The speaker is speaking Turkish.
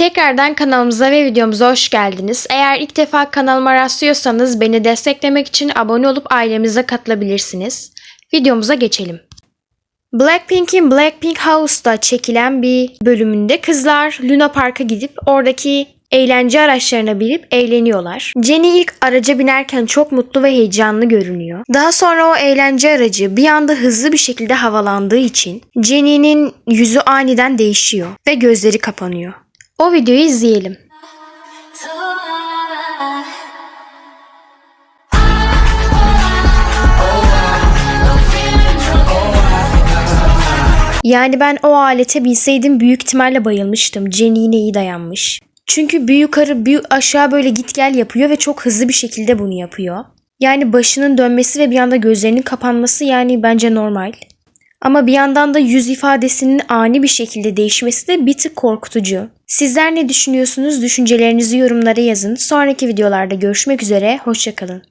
Tekrardan kanalımıza ve videomuza hoş geldiniz. Eğer ilk defa kanalıma rastlıyorsanız beni desteklemek için abone olup ailemize katılabilirsiniz. Videomuza geçelim. Blackpink'in Blackpink House'da çekilen bir bölümünde kızlar Luna Park'a gidip oradaki eğlence araçlarına binip eğleniyorlar. Jenny ilk araca binerken çok mutlu ve heyecanlı görünüyor. Daha sonra o eğlence aracı bir anda hızlı bir şekilde havalandığı için Jenny'nin yüzü aniden değişiyor ve gözleri kapanıyor. O videoyu izleyelim. Yani ben o alete binseydim büyük ihtimalle bayılmıştım. Jenny iyi dayanmış. Çünkü bir yukarı bir aşağı böyle git gel yapıyor ve çok hızlı bir şekilde bunu yapıyor. Yani başının dönmesi ve bir anda gözlerinin kapanması yani bence normal. Ama bir yandan da yüz ifadesinin ani bir şekilde değişmesi de bir tık korkutucu. Sizler ne düşünüyorsunuz? Düşüncelerinizi yorumlara yazın. Sonraki videolarda görüşmek üzere. Hoşçakalın.